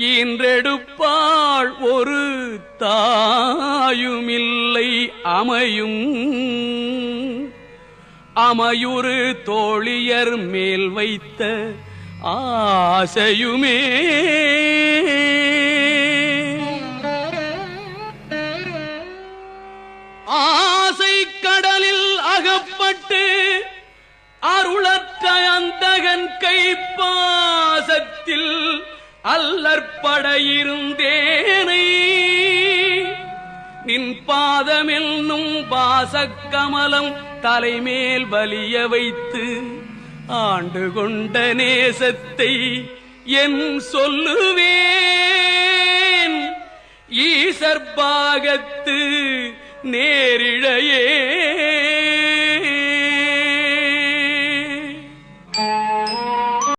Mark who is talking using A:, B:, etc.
A: கெடுப்பாள் ஒரு தாயுமில்லை அமையும். அமையுறு தோழியர் மேல் வைத்த ஆசையுமே. ஆசை கடலில் அகப்பட்டு அருளற்ற அந்தகன் கைப்பாசத்தில் அல்லற்படையிருந்தேனை நின் பாதமென்னும் பாசக்கமலம் தலைமேல் வலிய வைத்து ஆண்டு கொண்ட நேசத்தை என் சொல்லுவேன். ஈசற்பாகத்து நேரிழையே